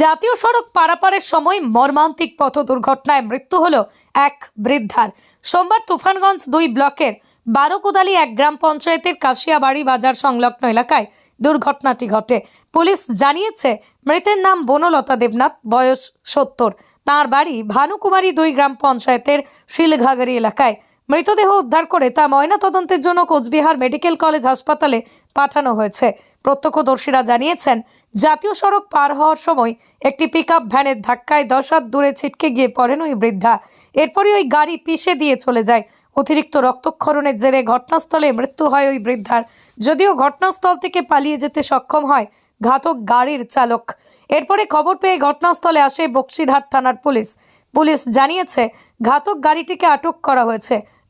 জাতীয় সড়ক পারাপারের সময় মর্মান্তিক পথ দুর্ঘটনায় মৃত্যু হল এক বৃদ্ধার। সোমবার তুফানগঞ্জ দুই ব্লকের বারোকোদালি এক গ্রাম পঞ্চায়েতের কাশিয়াবাড়ি বাজার সংলগ্ন এলাকায় দুর্ঘটনাটি ঘটে। পুলিশ জানিয়েছে, মৃতের নাম বনলতা দেবনাথ, বয়স সত্তর। তাঁর বাড়ি ভানুকুমারী দুই গ্রাম পঞ্চায়েতের শিলঘাগরি এলাকায়। মৃতদেহ উদ্ধার করে তা ময়নাতদন্তের জন্য কোচবিহার মেডিকেল কলেজ হাসপাতালে পাঠানো হয়েছে। প্রত্যক্ষদর্শীরা জানিয়েছেন, জাতীয় সড়ক পার হওয়ার সময় একটি পিকআপ ভ্যানের ধাক্কায় দশ হাত দূরে ছিটকে গিয়ে পড়েন ওই বৃদ্ধা। এরপরই ওই গাড়ি পিষে দিয়ে চলে যায়। অতিরিক্ত রক্তক্ষরণের জেরে ঘটনাস্থলে মৃত্যু হয় ওই বৃদ্ধার। যদিও ঘটনাস্থল থেকে পালিয়ে যেতে সক্ষম হয় ঘাতক গাড়ির চালক। এরপরে খবর পেয়ে ঘটনাস্থলে আসে বক্সিরহাট থানার পুলিশ। পুলিশ জানিয়েছে, ঘাতক গাড়িটিকে আটক করা হয়েছে।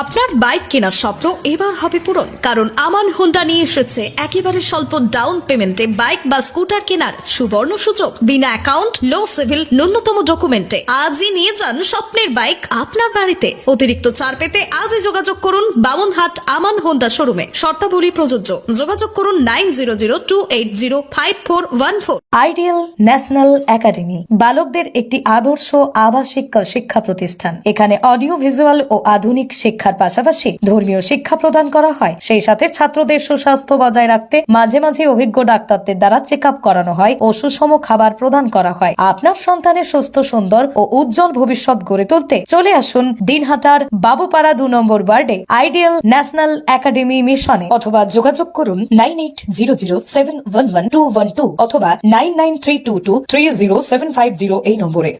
আপনার বাইক কেনার স্বপ্ন এবার হবে পূরণ, কারণ আমান হোন্ডা নিয়ে এসেছে একেবারে স্বল্প ডাউন পেমেন্টে বাইক বা স্কুটার কেনার সুবর্ণ সুযোগ। বিনা অ্যাকাউন্ট লো সিভিল ন্যূনতম ডকুমেন্টে আজই নিয়ে যান স্বপ্নের বাইক আপনার বাড়িতে। অতিরিক্ত ছাড় পেতে আজই যোগাযোগ করুন বামনহাট আমান হোন্ডা শোরুমে শর্তাবলী প্রযোজ্য। যোগাযোগ করুন nine zero zero two eight zero five four one four ideal national academy বালকদের একটি আদর্শ আবাসিক শিক্ষা প্রতিষ্ঠান। এখানে অডিও ভিজুয়াল ও আধুনিক শিক্ষার পাশাপাশি ধর্মীয় শিক্ষা প্রদান করা হয়। সেই সাথে ছাত্রদের সুস্বাস্থ্য বজায় রাখতে মাঝে মাঝে অভিজ্ঞ ডাক্তারদের দ্বারা চেক করানো হয় ও সুষম খাবার প্রদান করা হয়। আপনার সন্তানের সুস্থ, সুন্দর ও উজ্জ্বল ভবিষ্যৎ গড়ে তুলতে চলে আসুন দিনহাটার বাবুপাড়া দু নম্বর ওয়ার্ডে আইডিয়াল ন্যাশনাল একাডেমি মিশনে অথবা যোগাযোগ করুন nine eight zero zero seven one one two one two অথবা nine nine three two two three zero seven five zero এই নম্বরে।